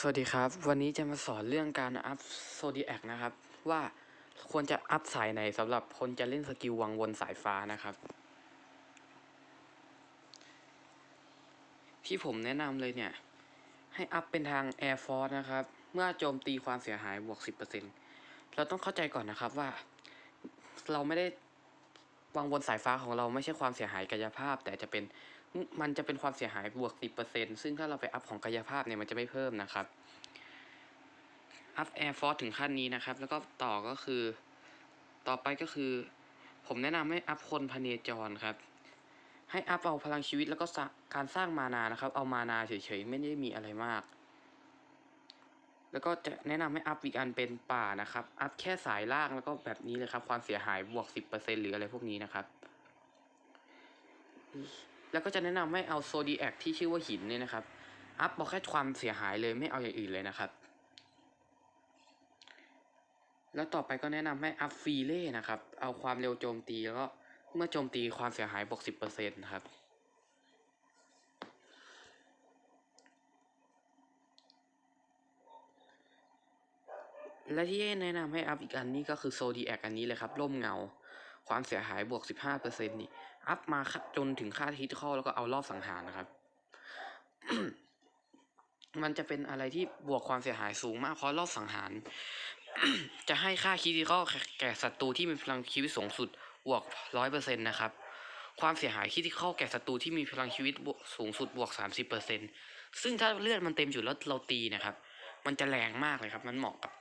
สวัสดีครับ วันนี้จะมาสอนเรื่องการอัพโซดีแอคนะครับ ว่าควรจะอัพสายไหนสำหรับคนจะเล่นสกิลวังวนสายฟ้านะครับ ที่ผมแนะนำเลยเนี่ย ให้อัพเป็นทาง Air Force นะครับ เมื่อโจมตีความเสียหายบวก 10%เราต้องเข้าใจก่อนนะครับว่า เราไม่ได้วังวนสายฟ้าของเราไม่ใช่ความเสียหายกายภาพ แต่จะเป็น มันจะเป็นความเสียหายบวก 10%ซึ่งถ้าเราไปอัพของกายภาพเนี่ยมันจะไม่เพิ่มนะครับ อัพ Air Force ถึงขั้นนี้นะครับ แล้วก็ต่อก็คือ ต่อไปก็คือ ผมแนะนำให้อัพคนพเนจรครับ ให้อัพเอาพลังชีวิตแล้วก็การสร้างมานานะครับ เอามานาเฉยๆ ไม่ได้มีอะไรมาก แล้วก็จะแนะนำให้อัพอีกอันเป็นป่านะครับ อัพแค่สายล่างแล้วก็แบบนี้เลยครับ ความเสียหายบวก 10%หรืออะไรพวกนี้นะครับ แล้วก็จะแนะนำให้เอาโซดีแอคที่ชื่อว่าหินเนี่ยนะครับ อัพบอกแค่ความเสียหายเลยไม่เอาอย่างอื่นเลยนะครับ แล้วต่อไปก็แนะนำให้อัพฟีเล่นะครับ เอาความเร็วโจมตีแล้วก็เมื่อโจมตีความเสียหายบวกสิบเปอร์เซ็นต์ครับ และที่แนะนำให้อัพอีกอันนี้ก็คือโซดีแอคอันนี้เลยครับร่มเงา ความเสียหายบวกสิบห้าเปอร์เซ็นต์นี่อัพมาจนถึงค่าฮิตคอลแล้วก็เอารอบสังหารนะครับ มันจะเป็นอะไรที่บวกความเสียหายสูงมากเพราะรอบสังหาร จะให้ค่าคิติคอลแก่ศัตรูที่มีพลังชีวิตสูงสุดบวกร้อยเปอร์เซ็นต์นะครับ ความเสียหายคิติคอลแก่ศัตรูที่มีพลังชีวิตวสูงสุดบวกสามสิบเปอร์เซ็นซึ่งถ้าเลือดมันเต็มอยู่แล้วเราตีนะครับ มันจะแรงมากเลยครับ มันเหมาะกับ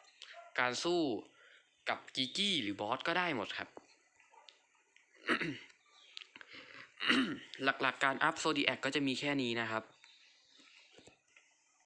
การสู้กับกิกี้หรือบอสก็ได้หมดครับ หลักๆการอัพโซดีแอคก็จะมีแค่นี้นะครับ